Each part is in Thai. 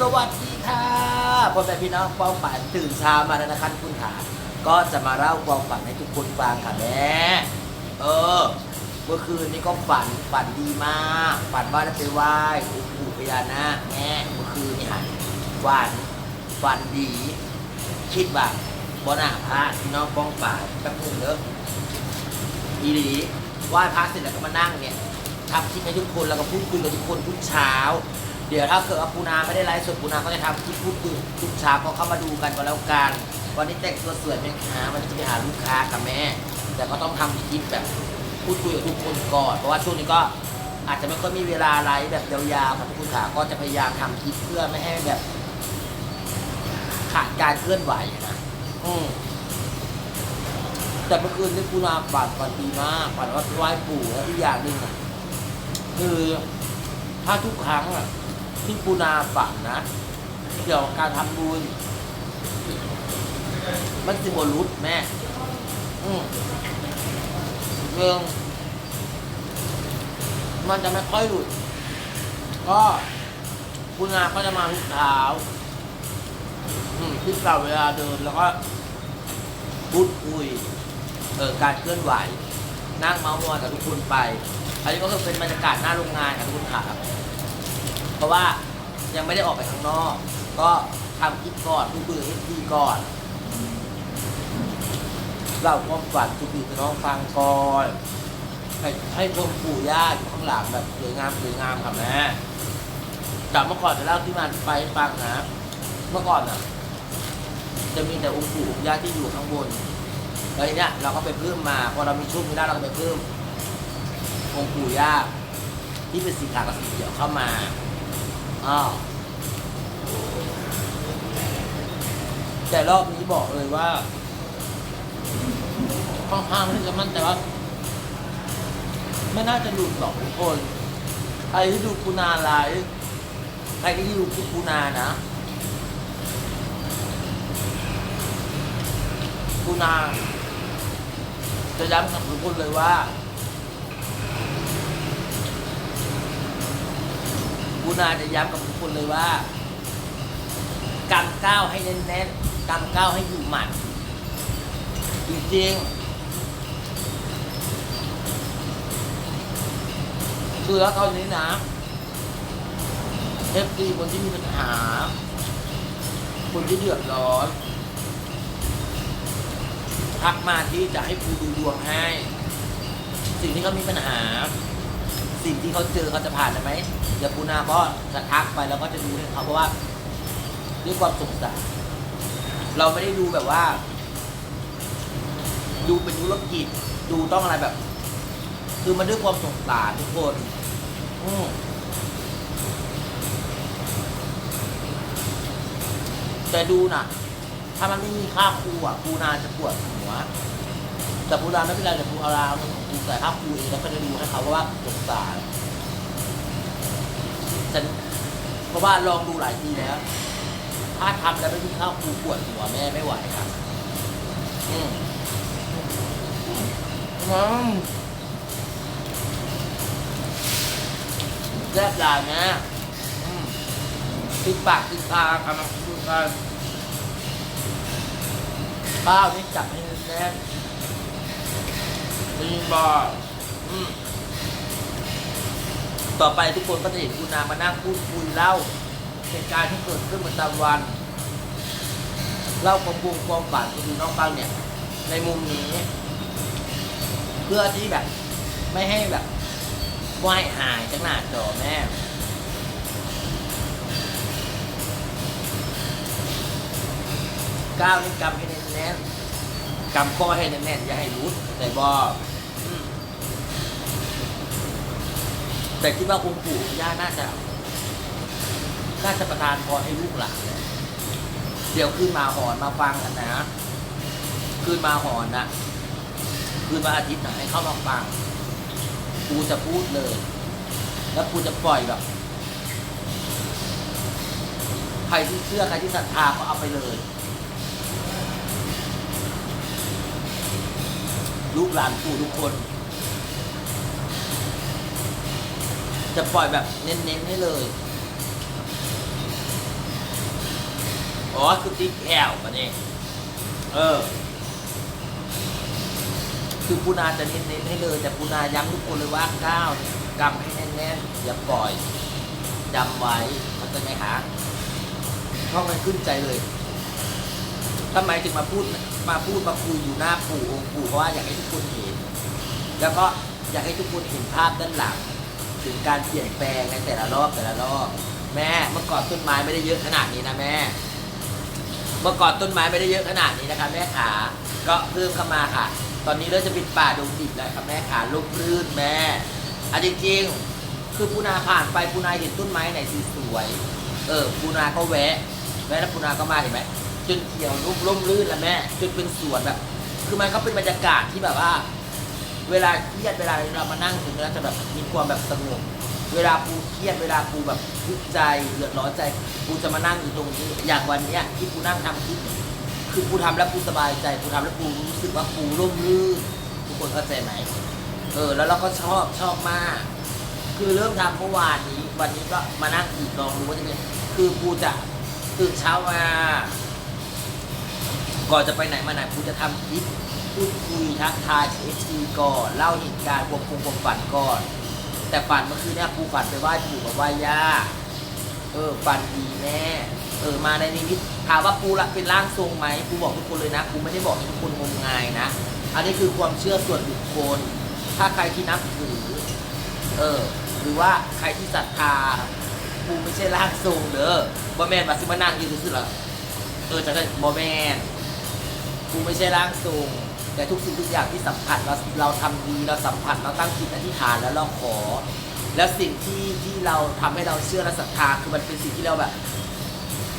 สวัสดีค่ะพ่อแม่พี่น้องความฝันตื่นเช้ามาแล้วนะคะคุณขาก็จะมาเล่าความฝันให้ทุกคนฟังค่ะแม่เออ เมื่อคืนนี้ก็ฝันฝันดีมากฝันว่าได้ไปไหว้องค์ปู่พญานาคแม่เมื่อคืนนี่ค่ะฝันฝันดี คิดว่าบ่น่าพลาพี่น้องป้องฝันแป๊บนึงเด้ออีหลีไหว้พระเสร็จแล้วก็มานั่งเนี่ยทำคลิปให้ทุกคนแล้วก็พูดคุยกับทุกคนทุกเช้า เดี๋ยวถ้าเกิดว่าปูนาไม่ได้ไลฟ์สดปูนาก็จะทำคลิปพูดคุยทุกเช้าก็เข้ามาดูกันก็แล้วกัน วันนี้แต่งตัวสวยไหมคะวันนี้จะไปหาลูกค้ากับแม่ แต่ก็ต้องทำคลิปแบบพูดคุยกับทุกคนก่อน เพราะว่าช่วงนี้ก็อาจจะไม่ค่อยมีเวลาไลฟ์แบบยาวๆค่ะทุกคนขาก็จะพยายามทำคลิปเพื่อไม่ให้แบบ ขาดการเคลื่อนไหวนะอืมแต่เมื่อคืนนี่ปูนาฝันฝันดีมากฝันว่าไหว้ปู่แล้วอีกอย่างหนึ่งอะคือถ้าทุกครั้งอะ ที่ปูนาฝันนะ เกี่ยวกับการทำบุญ มันสิบรุษแม่ อืมเรื่องมันจะไม่ค่อยหลุด ก็ปูนาก็จะมาทุกเช้าที่เราเวลาเดินแล้วก็พูดคุยเออการเคลื่อนไหว นั่งเมาส์มอยกับทุกคนไป อันนี้ก็คือเป็นบรรยากาศหน้าโรงงานครับทุกคนขาครับ เพราะว่ายังไม่ได้ออกไปข้างนอก ก็ทำคลิปก่อนพูดคุยกับทีก่อน เราความฝันทุกทีน้องฟังก่อนให้ให้ชมปู่ย่าอยู่ข้างหลังแบบสวยงามสวยงามครับแม่จากเมื่อก่อนจะเล่าที่มาที่ไปให้ฟังนะ เมื่อก่อนอะ จะมีแต่องค์ปู่องค์ย่าที่อยู่ข้างบนแล้วทีเนี้ยเราก็ไปเพิ่มมาพอเรามีชุดมีได้เราก็ไปเพิ่มองค์ปู่ย่าที่เป็นสีขาวกับสีเขียวเข้ามา อ้าวแต่รอบนี้บอกเลยว่าค่อนข้างที่จะมั่นใจว่า ไม่น่าจะหลุดหรอกทุกคนใครที่ดูปูนาไลฟ์ใครที่ดูคูนานะปูนาจะย้ำกับทุกคนเลยว่า นาจะย้ำกับทุกคนเลยว่ากำก้าวให้แน่นๆกำก้าวให้อยู่หมัด จริงๆคือแล้วตอนนี้นะเอฟซีคนที่มีปัญหา คนที่เดือดร้อนทักมาที่จะให้ครูดูดวงให้ สิ่งที่เขามีปัญหา สิ่งที่เขาเจอเขาจะผ่านได้ไหมเดี๋ยวปูนาก็จะทักไปแล้วก็จะดูให้เขาเพราะว่าด้วยความสงสารเราไม่ได้ดูแบบว่า ดูเป็นธุรกิจดูต้องอะไรแบบ คือมันด้วยความสงสารทุกคน อืแต่ดูนะถ้ามันไม่มีค่าครูอะครูนาจะปวดหัว แต่ครูนาไม่เป็นไรแต่ครูเอาลามันของครูใส่ค่าครูเองแล้วก็จะดูให้เขาว่าสงสารฉันเพราะว่าลองดูหลายทีแล้ว ถ้าทำแล้วไม่มีค่าครูปวดหัวแม่ไม่ไหวครับอืมอืมแซ่บหลายนะอืมติดปากติดตาครับมาพูดกันข้าวนี่จับให้แน่น มีบออืมต่อไปทุกคนก็จะเห็นคุณนามานั่งพูดคุยเล่าเหตุการณ์ที่เกิดขึ้นประจำวัน เล่าความบุงความฝันก็คือน้องปังเนี่ย ในมุมนี้ เพื่อที่แบบ ไม่ให้แบบว่ายหายจากหน้าจอแม่ก้าวนี่กำให้แน่นๆกำข้อให้แน่นๆอย่าให้รุดแต่บออืม แต่คิดว่าองค์ปู่ย่าน่าจะน่าจะประทานพรให้ลูกหลานเดี๋ยวขึ้นมาหอนมาฟังกันนะขึ้นมาหอนนะคืนวันอาทิตย์นให้เข้ามาฟังปูจะพูดเลย แล้วปูจะปล่อยแบบใครที่เชื่อใครที่ศรัทธาก็เอาไปเลย ลูกหลานปู่ทุกคน จะปล่อยแบบเน้นๆให้เลย อ๋อ คือติ๊กแอลมาเนี่ยเออ คือปูนาจะเน้นๆให้เลย แต่ปูนาย้ำทุกคนเลยว่าก้าวกำให้แน่นๆ อย่าปล่อยจำไว้มันจะไหมคะท่องมันขึ้นใจเลยทำไมถึงมาพูดมาพูดมาคุยอยู่หน้าปู่องค์ปู่เพราะว่าอยากให้ทุกคนเห็น แล้วก็อยากให้ทุกคนเห็นภาพด้านหลัง ถึงการเปลี่ยนแปลงในแต่ละรอบแต่ละรอบ แม่เมื่อก่อนต้นไม้ไม่ได้เยอะขนาดนี้นะแม่ เมื่อก่อนต้นไม้ไม่ได้เยอะขนาดนี้นะคะแม่ขาก็เพิ่มเข้ามาค่ะ ตอนนี้เริ่มจะเป็นป่าดงดิบแล้วครับแม่ขาลูกรื่นแม่อะจริงๆ คือปูนาผ่านไปปูนาเห็นต้นไม้ไหนสวยเออปูนาก็แวะแวะแล้วปูนาก็มาเห็นไหมจนเขียวร่มร่มรื่นแล้วแม่จนเป็นสวนแบบ คือมันก็เป็นบรรยากาศที่แบบว่า เวลาเครียดเวลาเรามานั่งถึงเราจะแบบมีความแบบสงบเวลาปูเครียดเวลาปูแบบทุกข์ใจเดือดร้อนใจปูจะมานั่งอยู่ตรงนี้อย่างวันเนี้ยที่ปูนั่งทำคลิปเนี่ยคือปูทำแล้วปูสบายใจปูทำแล้วปูรู้สึกว่าปูร่มรื่นทุกคนเข้าใจไหมเออแล้วเราก็ชอบชอบมาก คือเริ่มทำเมื่อวานนี้ วันนี้ก็มานั่งอีกลองดูว่าจะเป็นคือปูจะตื่นเช้ามาก่อนจะไปไหนมาไหนปูจะทำคลิป พูดคุยทักทายเอชีก่อนเล่าเหตุการณ์ควบคุมความฝันก่อน แต่ฝันเมื่อคืนเนี่ยปูฝันไปไหว้ปู่กับไหว้ย่าเออฝันดีแน่เออมาในนิมิตถามว่าปูละเป็นร่างทรงไหมปูบอกทุกคนเลยนะปูไม่ได้บอกให้ทุกคนงมงายนะ อันนี้คือความเชื่อส่วนบุคคล ถ้าใครที่นับถือเออหรือว่าใครที่ศรัทธาปูไม่ใช่ร่างทรงเด้อบอแมนมาซิมานั่งยืนซื่อๆหรอเออจะได้บอแมนกูไม่ใช่ร่างทรง แต่ทุกสิ่งทุกอย่างที่สัมผัสเราเราทำดีเราสัมผัสเราตั้งจิตอธิษฐานแล้วเราขอ แล้วสิ่งที่ที่เราทำให้เราเชื่อและศรัทธาคือมันเป็นสิ่งที่เราแบบ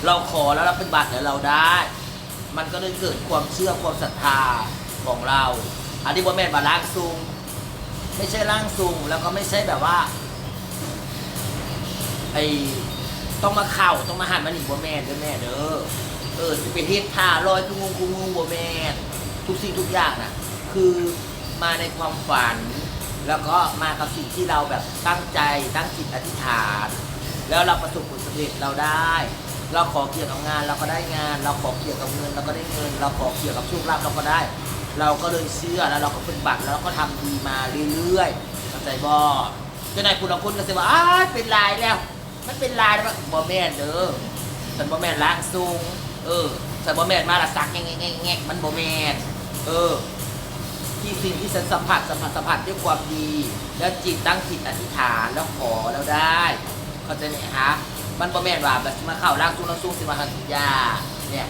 เราขอแล้วเราเป็นบัตรแล้วเราได้ มันก็เลยเกิดความเชื่อความศรัทธาของเรา อันนี้ว่าแม่นบาร่างทรงไม่ใช่ร่างทรงแล้วก็ไม่ใช่แบบว่าไอต้องมาเข่าต้องมาหันมาหนีบัวแม่นด้วยแม่เด้อเออสิเป็นเฮ็ดท่าลอยคุงงคุงงบัวแมน ทุกสิ่งทุกอย่างน่ะคือมาในความฝัน แล้วก็มากับสิ่งที่เราแบบตั้งใจตั้งจิตอธิษฐาน แล้วเราประสบผลสำเร็จเราได้ เราขอเกี่ยวกับงานเราก็ได้งาน เราขอเกี่ยวกับเงินเราก็ได้เงิน เราขอเกี่ยวกับโชคลาภเราก็ได้ เราก็เลยเชื่อแล้วเราก็เป็นบัตรแล้วเราก็ทำดีมาเรื่อยๆเข้าใจบ่เจ้านายคุณเราคนก็จะว่าอ้าเป็นลายแล้ว มันเป็นลายแล้วบ่แม่นเด้อฉันบ่แม่นล้างซุงเออฉันบ่แม่นมาละสักแงงแงงแงงมันบ่แม่น เออ ที่สิ่งที่ฉันสัมผัสสัมผัสสัมผัสด้วยความดี แล้วจิตตั้งจิตอธิษฐานแล้วขอแล้วได้ เขาใจไหมฮะมันบ่แม่นว่าแบบสิมาเข้าร่างซุงแล้วซุงสิมาทำยาเนี่ย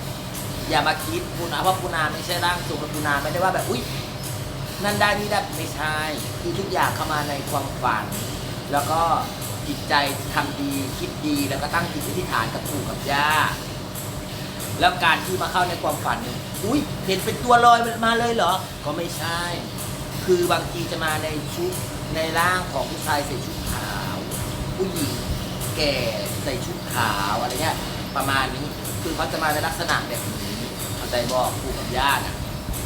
อย่ามาคิดปูนาว่าปูนาไม่ใช่ร่างทรงปูนาไม่ได้ว่าแบบอุ้ยนั่นได้นี่ได้ไม่ใช่คือทุกอย่างเข้ามาในความฝัน แล้วก็จิตใจทำดีคิดดีแล้วก็ตั้งจิตอธิษฐานกับปู่กับย่าแล้วการที่มาเข้าในความฝันเนี่ย อุ้ยเห็นเป็นตัวลอยมาเลยเหรอ ก็ไม่ใช่ คือบางทีจะมาในชุดในร่างของผู้ชายใส่ชุดขาว ผู้หญิงแก่ใส่ชุดขาวอะไรเงี้ยประมาณนี้คือเขาจะมาในลักษณะแบบนี้เข้าใจบอกปู่กับย่าน่ะ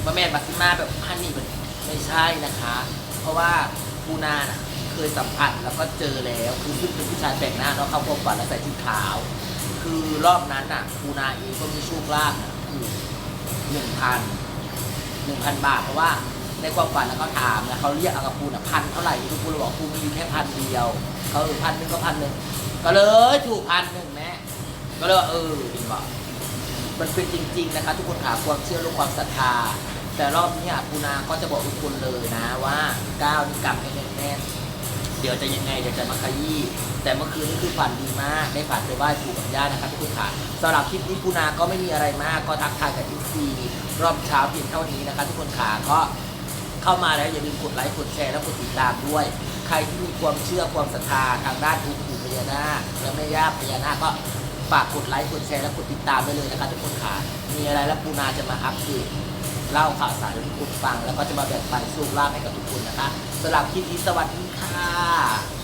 มาแม่บัตซิมาแบบพันนี่มันไม่ใช่นะคะ เพราะว่าปูนาน่ะเคยสัมผัสแล้วก็เจอแล้วคือซึ่งเป็นผู้ชายแปลกหน้าเนาะเข้าความฝันแล้วใส่ชุดขาว คือรอบนั้นน่ะปูนาเองก็มีโชคลาภนะ หนึ่งพันหนึ่งพันบาท เพราะว่าในความฝันแล้วเขาถามนะเขาเรียกเอากับปูน่ะพันเท่าไหร่ทุกคนบอกปูมีอยู่แค่พันเดียวเขาเออพันหนึ่งก็พันหนึ่งก็เลยถูกพันหนึ่งแม่ก็เลยว่าเออดีบอกมันเป็นจริง ๆ นะคะ ทุกคนขาความเชื่อเรื่องความศรัทธาแต่รอบนี้อะปูนาก็จะบอกทุกคนเลยนะว่าก้าวนี่กำให้แน่นๆ เดี๋ยวจะยังไงเดี๋ยวจะมาขยี้แต่เมื่อคืนนี่คือฝันดีมากได้ฝันไปไหว้ปู่กับย่านะครับทุกคนค่ะสำหรับคลิปนี้ปูนาก็ไม่มีอะไรมากก็ทักทายกับทุกทีรอบเช้าเพียงเท่านี้นะคะทุกคนค่ะก็เข้ามาแล้วอย่าลืมกดไลค์กดแชร์และกดติดตามด้วย ใครที่มีความเชื่อความศรัทธาทางด้านองค์ปู่พญานาคและแม่ย่าพญานาคก็ฝากกดไลค์กดแชร์และกดติดตามไปเลยนะคะทุกคนค่ะมีอะไรแล้วปูนาจะมาอัปเดตเล่าข่าวสารให้ทุกคนฟัง แล้วก็จะมาแบ่งปันโชคลาให้กับทุกคนนะคะสำหรับคลิปนี้สวัสดี ค่ะ